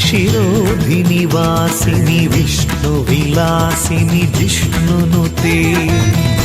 शिरोधिनि वासिनि विष्णुविलासिनि जिष्णुनुते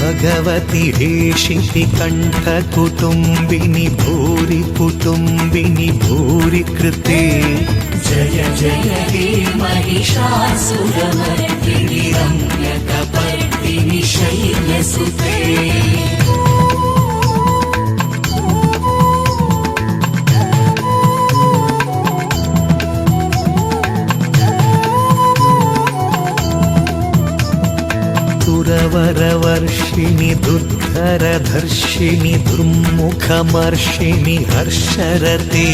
भगवति रेशिति कण्ठकुटुम्बिनि भूरि कुटुम्बिनि भूरि कृते जय जय हे महिषासुरमर्दिनि रम्यकपर्दिनि शैलसुते सुरवरवर्षिणि दुर्धरधर्षिणि दुर्मुखमर्षिणि हर्षरते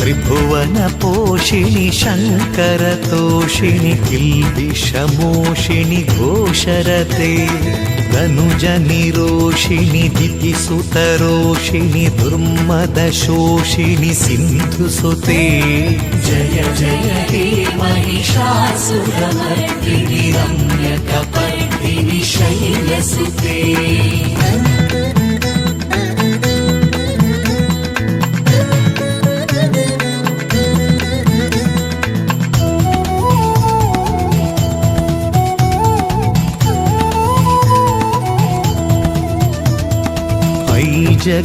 त्रिभुवनपोषिणि शङ्करतोषिणि किल्बिषमोषिणि घोषरते तनुजनिरोषिणि दितिसुतरोषिणि दुर्मदशोषिणि सिन्धुसुते जय जय हे महिषासुरमर्दिनि रम्यकपर्दिनि nosso bem.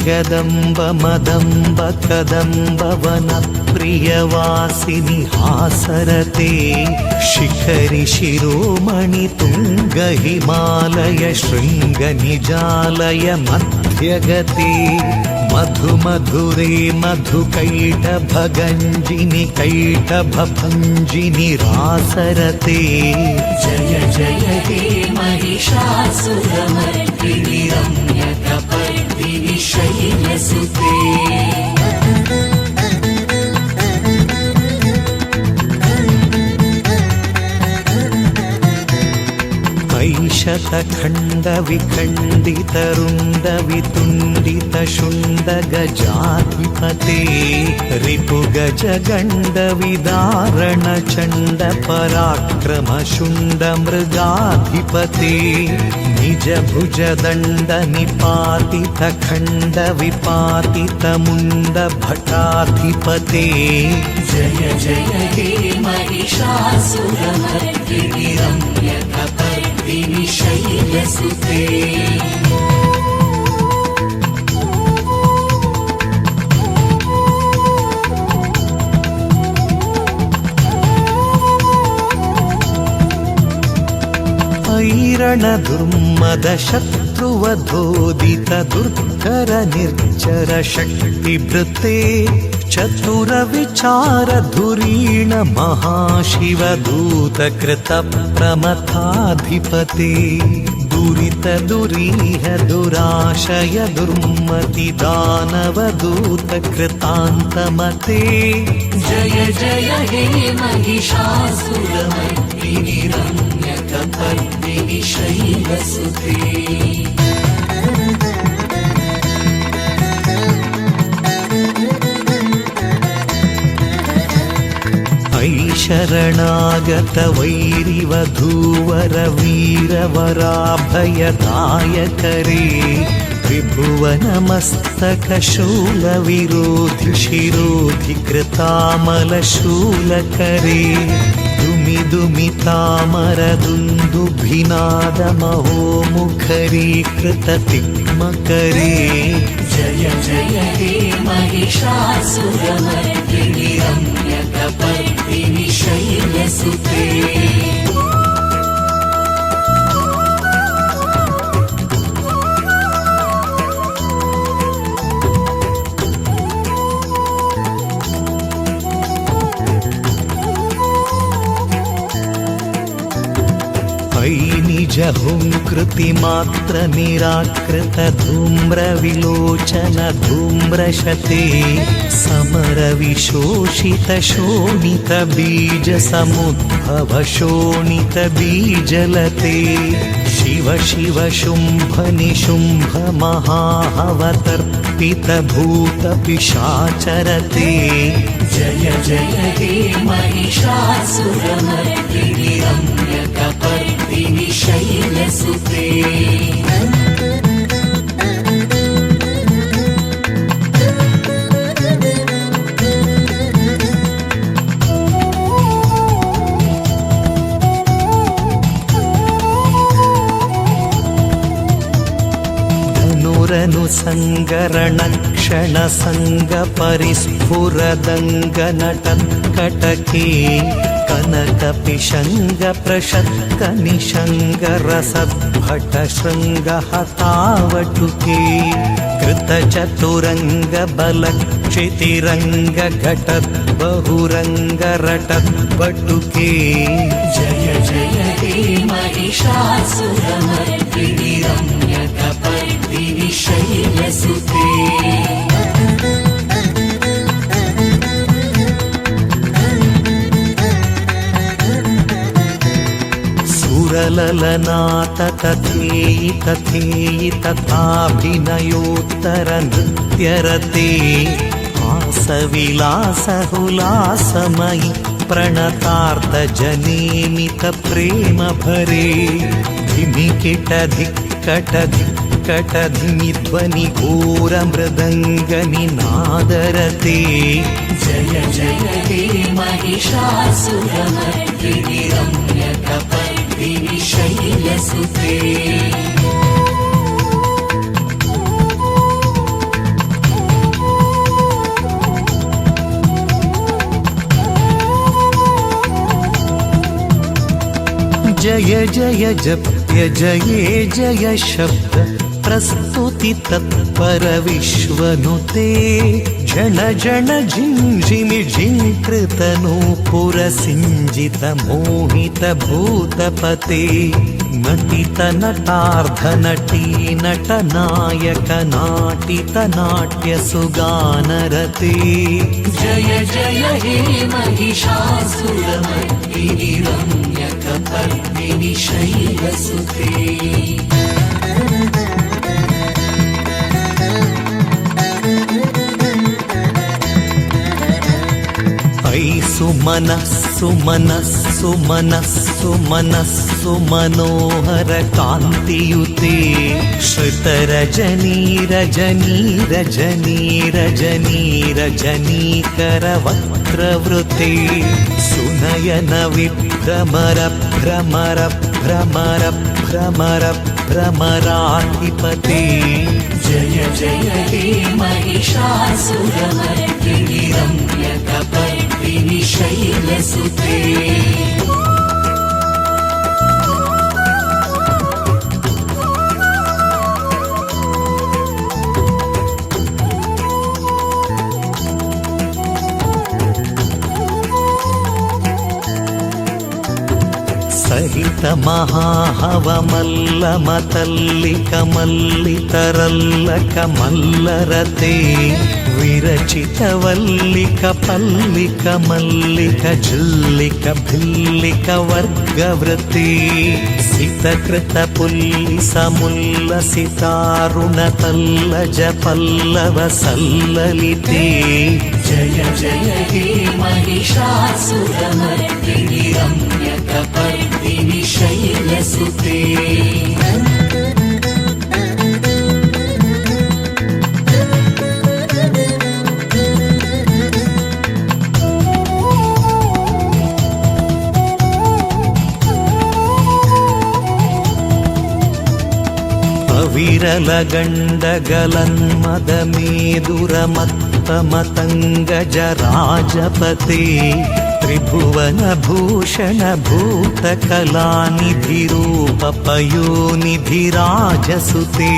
जगदम्ब मदम्ब कदम्ब वनप्रियवासिनि हासरते शिखरि शिरोमणि तुङ्ग हिमालय शृङ्गनिजालय मध्यगते मधु मधुरे मधुकैटभगञ्जिनि कैटभभञ्जिनि रासरते जय जय हे महिषासुरमर्दिनि अतिशयि रम्यकपर्दिनि शैलसुते ऐशतखण्डविखण्डितरुण्डवितुण्डितशुण्डगजाधिपते रिपुगजगण्डविदारणचण्ड पराक्रमशुण्डमृगाधिपते निजभुजदण्ड निपातितखण्ड विपातितमुण्ड भटाधिपते जय जय हे महिषासुरमर्दिनि रम्यकपर्दिनि దిని శైలసుతే ఐరణ దుర్మద శత్రువధోదిత దుర్ధర నిర్జర శక్తి భృతే. चतुरविचारधुरीण महाशिवदूतकृतप्रमथाधिपते। दुरितदुरीह दुराशय दुर्मति दानवदूतकृतान्तमते। जय जय हे महिषा सुरीरुण्यकर्निशैसुते ऐ शरणागत वैरिवधूवर वीरवराभयदायकरे त्रिभुवनमस्तकशूलविरोधि शिरोधि कृतामलशूलकरे दुमि दुमि तामरदुन्दुभिनादमहो मुखरीकृततिग्मकरे జయ జయ హే మహిషాసురమర్దిని రమ్యక పర్దిని శైలసుతే जभुं कृतिमात्रनिराकृतधूम्रविलोचन धूम्रशते समरविशोषितशोणितबीजसमुद्भवशोणित बीजलते शिव शिव शुम्भनिशुम्भमहा अवतर्पितभूतपिशाचरते जय जयते महिषा सुरं शैलसुते धनुरनु सङ्गरणक्षण सङ्गपरिस्फुरदङ्गनटत्कटके कनकपिशङ्ग प्रशत्क निशङ्गरसद्भट शृङ्गहतावटुके कृतचतुरङ्ग बलक्षितिरङ्ग घटत् बहुरङ्गरटत् वटुके जय जय हे महिषासुरमर्दिनि रम्यकपर्दिनि शैलसुते सुरललनाथ तथेयि तथेयि तथाभिनयोत्तरनृत्यरते हासविलासहुलासमयि प्रणतार्तजनेमितप्रेमभरे धिमिकिटधिक्कटधिक्कटधिमिध्वनि घोरमृदङ्गनिनादरते जय जय हे महिषासुरमर्दिनि रम्यकपर्दिनि शैलसुते जय जय जप्य जये जय शब्द प्रस्तुति तत्पर विश्वनुते जन जन झिञ्झिमि झिङ्कृतनूपुरसिञ्जित मोहित भूतपते नटित नटार्ध नटी नटनायक नाटित नाट्य सुगानरते जय जय हे महिषासुरमर्दिनि रम्यकपर्दिनि शैलसुते మనస్సు మనస్సు మనస్సు మనస్సు మనోహర కాంతియుతే. శ్రుతరజనీ రజనీ రజనీ రజనీ రజనీకర వక్రవృతే సునయన విభ్రమర భ్రమర భ్రమర భ్రమర భ్రమరాధిపతే. జయ జయ హే మహిషాసురమర్దిని रम्यकपर्दिनि शैलसुते సహిత మహాహవమల్లమతల్లిక మల్లితరల్లక మల్లరతే విరచిత వల్లిక పల్లిక మల్లిక జుల్లిక భిల్లిక వర్గవృతి సితకృత పుల్లి సముల్ల సితారుణ పల్లజ పల్లవ సల్లలితే. జయ జయ హే మహిషాసురమర్దిని రమ్యక పర్దిని శైలసుతే. विरलगण्डगलन्मदमेदुरमत्तमतङ्गजराजपते त्रिभुवनभूषणभूतकलानिधिरूपपयोनिधिराजसुते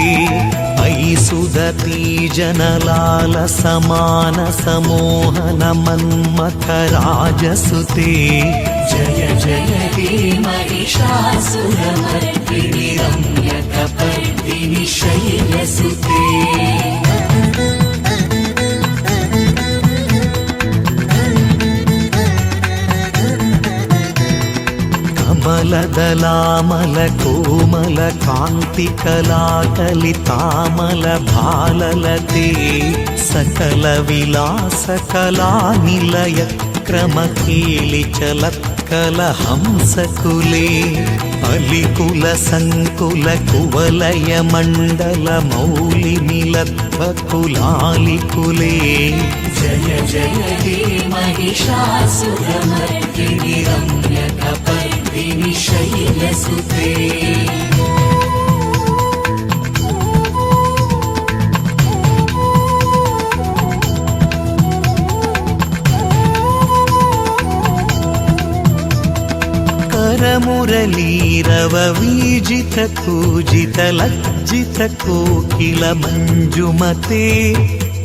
मयि सुदतीजनलालसमानसमोहनमन्मथराजसुते जय जय हे महिषासुरमर्दिनि रम्यकपरि शैलसुते కమలదలామల కోమల కాంతి కళాకలితామల భాలలతే సకల విలాస కళా నిలయ క్రమకీలి కల హంసకులే అలికుల సంకుల కువలయ మండల మౌలి మిలత్వకులాలికులే జయ జయ హే మహిషాసురమర్దిని రమ్యక పర్దిని శైలసుతే. वीजित कूजित लज्जित कोकिल मञ्जुमते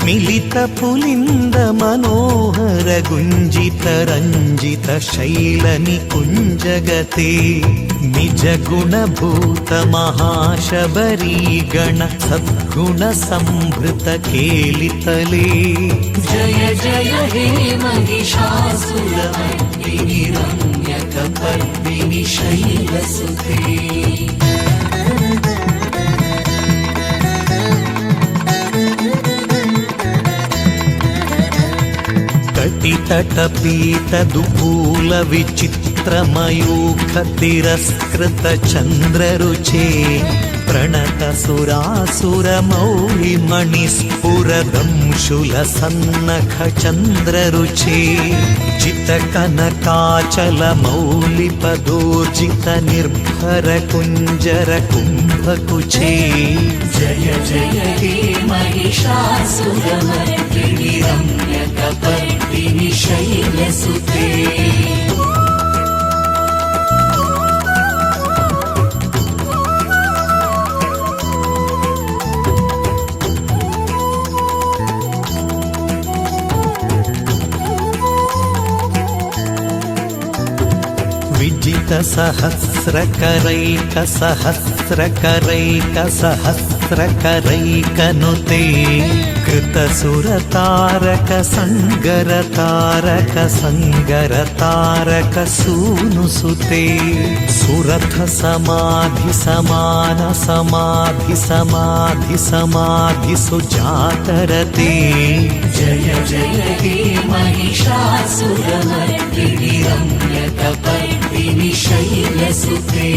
మిలిత పులింద మనోహర గుంజిత రంజిత శైలని కుంజగతే నిజ గుణభూత మహాశబరీ గణ సద్గుణ సంభృత కేలితలే. జయ జయ హే మహిషాసుర శైలసుతే. తట పీత దుపూల విచిత్ర मणिस्फुरदंशुल सन्नख चन्द्ररुचे चितकनकाचल मौलिपदोर्जित निर्भर कुञ्जर कुम्भकुचे जय जय हे महिषासुरमर्दिनि रम्यकपर्दिनि शैलसुते विजित सहस्रकरैक सहस्रकरैक सहस्रकरैकनुते कृतसुरतारक सङ्गरतारक सङ्गरतारक सूनुसुते सुरथ समाधि समान समाधि समाधि समाधि सुजातरते जय जय हे महिषासुरमर्दिनि रम्यकपर्दिनि शैलसुते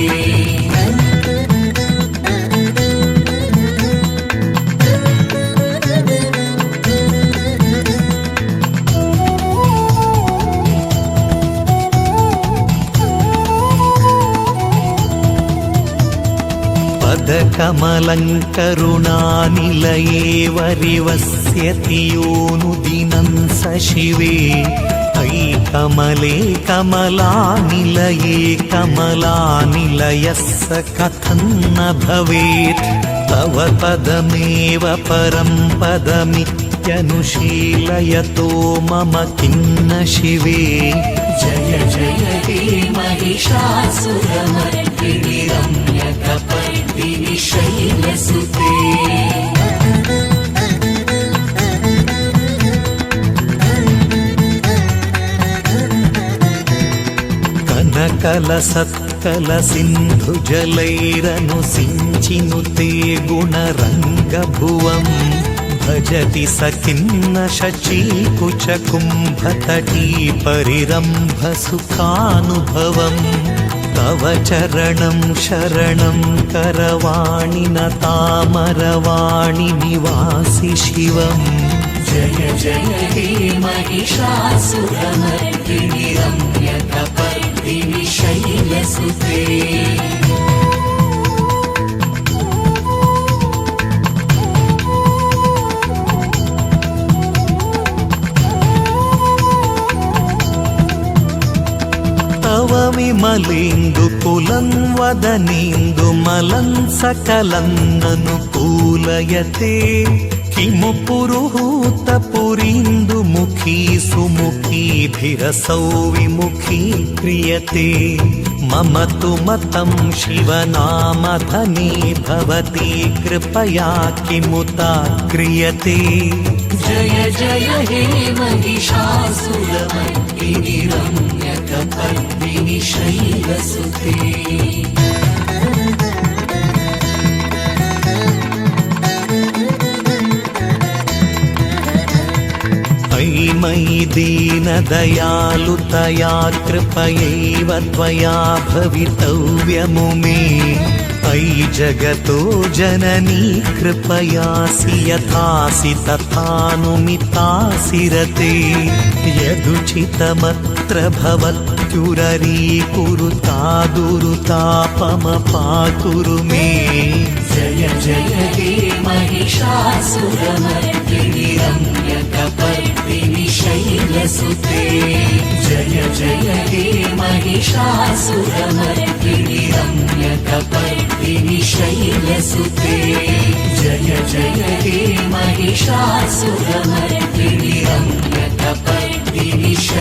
पदकमलङ्करुणानिलये वरिवस्यति योनुदिनं स शिवे अयि कमले कमलानिलये कमलानिलयः स कथं न भवेत् तव पदमेव परं पदमित्यनुशीलयतो मम किन्न शिवे जय जय हे महिषासुरमर्दिनि रम्यकपर्दिनि शैलसुते కనకల సత్కల సింధు జలైరను సించినుతే గుణరంగభువం భజతి సకిన్న శచీకుచ కుంభతటీ పరిరంభ సుఖానుభవం तव चरणं शरणं करवाणि न तामरवाणि निवासि शिवम् जय जय हे महिषासुरमर्दिनि रम्यकपर्दिनि शैलसुते ವಿಮಲಿಂದು ಪುಲನ್ವದನಿಂದು ಮಲನ್ ಸಕಲನ್ನನು ಪೂಲಯತೆ ಕಿಮು ಪುರುಹೂತ ಪುರಿಂದು ಮುಖಿ ಸುಮುಖೀಭಿರಸೌ ವಿಮುಖಿ ಕ್ರಿಯತೆ ಮಮ ತು ಮತಂ ಶಿವನಾಮಧನೇ ಭವತಿ ಕೃಪಯಾ ಕಿಮುತ ಕ್ರಿಯತೆ ಜಯ ಜಯ ಹೇ ಮಹಿಷಾಸುರಮರ್ದಿನಿರಂ शैलसुते अयि मयि दीनदयालुतया कृपयैव त्वया भवितव्यमु मे अयि जगतो जननी कृपयासि यथासि तथानुमितासि रते यदुचितमत्र भवत्युररीकुरुता दुरुतापमपाकुरु मे जय जय हे महिषासुरमर्दिनि रम्यकपर्दिनि शैलसुते जय जय हे महिषासुरमर्दिनि रम्यकपर्दिनि शैलसुते जय जय हे महिषासुरमर्दिनि సుగమర కిరీరం గతపర్దిని